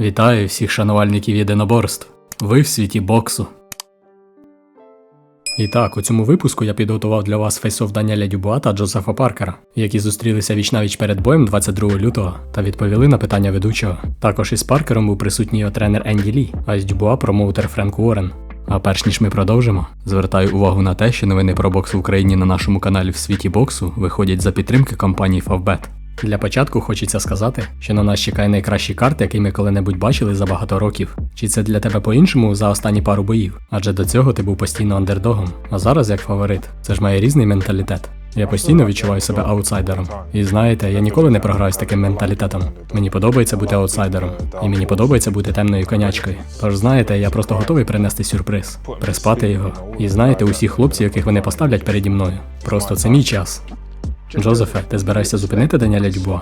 Вітаю всіх шанувальників єдиноборств. Ви в світі боксу. І так, у цьому випуску я підготував для вас фейсов Даніеля Дюбуа та Джозефа Паркера, які зустрілися вічнавіч перед боєм 22 лютого та відповіли на питання ведучого. Також із Паркером був присутній його тренер Енді Лі, а з Дюбуа промоутер Френк Уоррен. А перш ніж ми продовжимо, звертаю увагу на те, що новини про бокс в Україні на нашому каналі в світі боксу виходять за підтримки компанії Favbet. Для початку хочеться сказати, що на нас чекає найкращий карт, який ми коли-небудь бачили за багато років. Чи це для тебе по-іншому за останні пару боїв? Адже до цього ти був постійно андердогом, а зараз як фаворит. Це ж має різний менталітет. Я постійно відчуваю себе аутсайдером. І знаєте, я ніколи не програю з таким менталітетом. Мені подобається бути аутсайдером, і мені подобається бути темною конячкою. Тож знаєте, я просто готовий принести сюрприз, приспати його. І знаєте, усіх хлопців, яких вони поставлять переді мною. Просто це мій час. Джозефе, ти збираєшся зупинити Даніеля Дюбуа?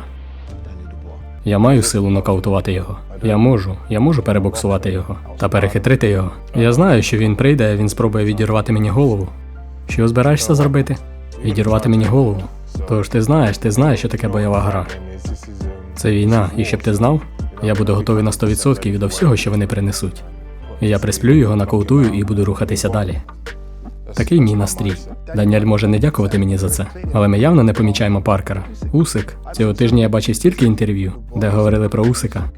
Я маю силу нокаутувати його. Я можу, я можу перебоксувати його та перехитрити його. Я знаю, що він прийде, він спробує відірвати мені голову. Що збираєшся зробити? Відірвати мені голову. Тож ти знаєш, ти знаєш, що таке бойова гра. Це війна, і щоб ти знав, я буду готовий на 100% до всього, що вони принесуть. Я присплю його, нокаутую і буду рухатися далі. Такий мій настрій. Даніель може не дякувати мені за це, але ми явно не помічаємо Паркера. Усик. Цього тижня я бачив стільки інтерв'ю, де говорили про Усика.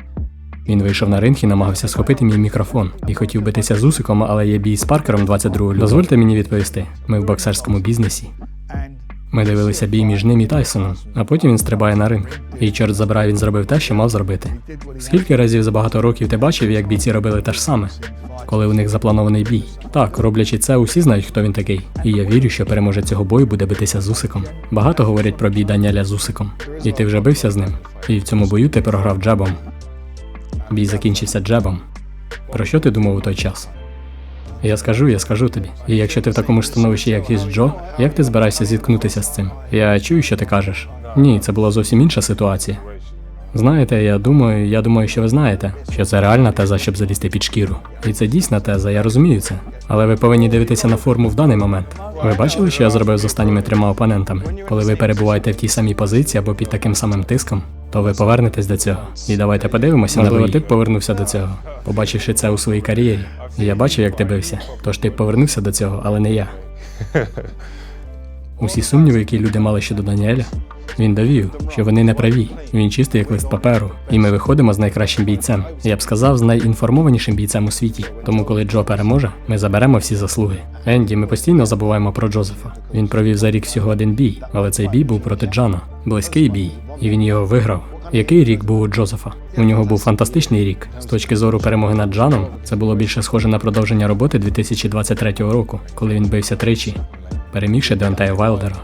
Він вийшов на ринг і намагався схопити мій мікрофон і хотів битися з Усиком, але є бій з Паркером 22 лютого. Дозвольте мені відповісти. Ми в боксерському бізнесі. Ми дивилися бій між ним і Тайсоном, а потім він стрибає на ринг. І чорт забирай, він зробив те, що мав зробити. Скільки разів за багато років ти бачив, як бійці робили те ж саме, коли у них запланований бій? Так, роблячи це, усі знають, хто він такий. І я вірю, що переможець цього бою буде битися з Усиком. Багато говорять про бій Даніеля з Усиком. І ти вже бився з ним. І в цьому бою ти програв джебом. Бій закінчився джебом. Про що ти думав у той час? Я скажу, я скажу тобі. І якщо ти в такому ж становищі, як із Джо, як ти збираєшся зіткнутися з цим? Я чую, що ти кажеш. Ні, це була зовсім інша ситуація. Знаєте, я думаю, я думаю, що ви знаєте, що це реальна теза, щоб залізти під шкіру. І це дійсна теза, я розумію це. Але ви повинні дивитися на форму в даний момент. Ви бачили, що я зробив з останніми трьома опонентами? Коли ви перебуваєте в тій самій позиції або під таким самим тиском, то ви повернетесь до цього. І давайте подивимося, можливо, ти б повернувся до цього, побачивши це у своїй кар'єрі. Я бачив, як ти бився. Тож ти б повернувся до цього, але не я. Усі сумніви, які люди мали щодо Даніеля, він довів, що вони не праві. Він чистий як лист паперу, і ми виходимо з найкращим бійцем. Я б сказав, з найінформованішим бійцем у світі. Тому, коли Джо переможе, ми заберемо всі заслуги. Енді, ми постійно забуваємо про Джозефа. Він провів за рік всього один бій, але цей бій був проти Джана. Близький бій, і він його виграв. Який рік був у Джозефа? У нього був фантастичний рік. З точки зору перемоги над Джаном, це було більше схоже на продовження роботи 2023 року, коли він бився тричі, перемігши Деонтея Вайлдера.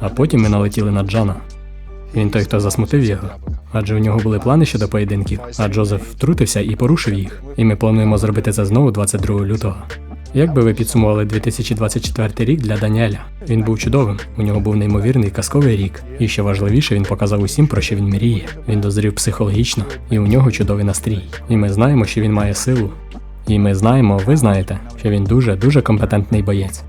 А потім ми налетіли на Джана. Він той, хто засмутив його. Адже у нього були плани щодо поєдинків, а Джозеф втрутився і порушив їх. І ми плануємо зробити це знову 22 лютого. Як би ви підсумували 2024 рік для Даніеля? Він був чудовим, у нього був неймовірний казковий рік. І що важливіше, він показав усім, про що він мріє. Він дозрів психологічно, і у нього чудовий настрій. І ми знаємо, що він має силу. І ми знаємо, ви знаєте, що він дуже дуже компетентний боєць.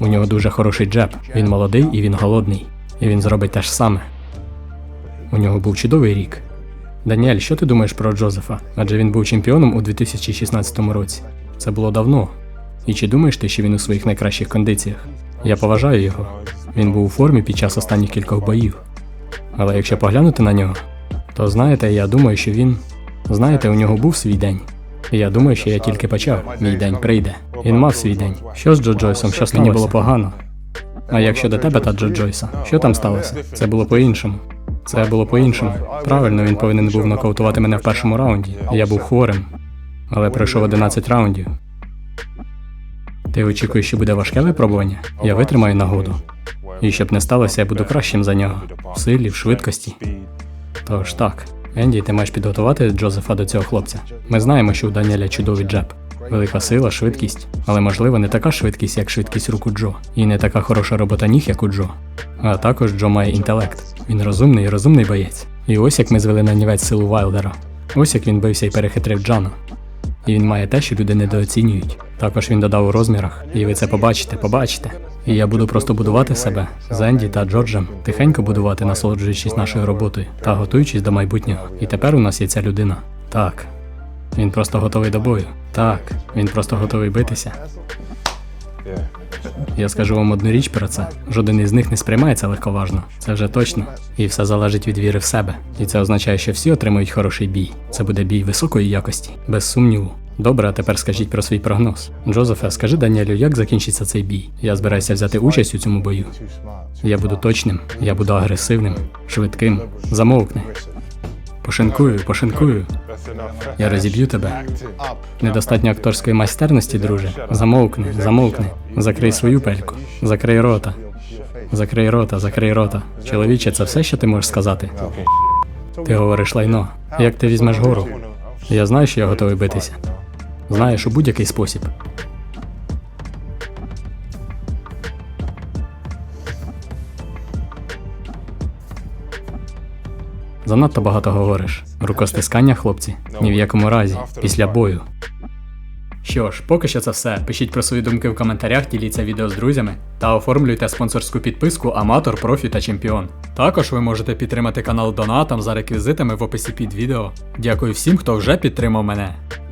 У нього дуже хороший джеб. Він молодий і він голодний. І він зробить те ж саме. У нього був чудовий рік. Даніель, що ти думаєш про Джозефа? Адже він був чемпіоном у 2016 році. Це було давно. І чи думаєш ти, що він у своїх найкращих кондиціях? Я поважаю його. Він був у формі під час останніх кількох боїв. Але якщо поглянути на нього, то знаєте, я думаю, що він. Знаєте, у нього був свій день. Я думаю, що я тільки почав. Мій день прийде. Він мав свій день. Що з Джо Джойсом? Що мені було погано? А як щодо тебе та Джо Джойса? Що там сталося? Це було по-іншому. Це було по-іншому. Правильно, він повинен був нокаутувати мене в першому раунді. Я був хворим, але пройшов 11 раундів. Ти очікуєш, що буде важке випробування? Я витримаю нагоду. І щоб не сталося, я буду кращим за нього. В силі, в швидкості. Тож так, Енді, ти маєш підготувати Джозефа до цього хлопця. Ми знаємо, що у Даніеля чудовий джеб. Велика сила, швидкість, але можливо не така швидкість, як швидкість рук у Джо, і не така хороша робота ніг, як у Джо. А також Джо має інтелект. Він розумний і розумний боєць. І ось як ми звели на нівець силу Вайлдера. Ось як він бився і перехитрив Джана. І він має те, що люди недооцінюють. Також він додав у розмірах, і ви це побачите, побачите. І я буду просто будувати себе з Енді та Джорджем, тихенько будувати, насолоджуючись нашою роботою та готуючись до майбутнього. І тепер у нас є ця людина. Так. Він просто готовий до бою. Так, він просто готовий битися. Я скажу вам одну річ про це. Жоден із них не сприймається легковажно. Це вже точно. І все залежить від віри в себе. І це означає, що всі отримують хороший бій. Це буде бій високої якості, без сумніву. Добре, а тепер скажіть про свій прогноз. Джозефе, скажи Даніелю, як закінчиться цей бій? Я збираюся взяти участь у цьому бою. Я буду точним, я буду агресивним, швидким. Замовкни. Пошинкую, пошинкую. Я розіб'ю тебе. Недостатньо акторської майстерності, друже. Замовкни, замовкни. Закрий свою пельку. Закрий рота. Закрий рота, закрий рота. Чоловіче, це все, що ти можеш сказати. Ти говориш лайно. Як ти візьмеш гору? Я знаю, що я готовий битися. Знаєш у будь-який спосіб. Занадто багато говориш. Рукостискання, хлопці? Ні в якому разі. Після бою. Що ж, поки що це все. Пишіть про свої думки в коментарях, діліться відео з друзями та оформлюйте спонсорську підписку Аматор, Профі та Чемпіон. Також ви можете підтримати канал донатом за реквізитами в описі під відео. Дякую всім, хто вже підтримав мене.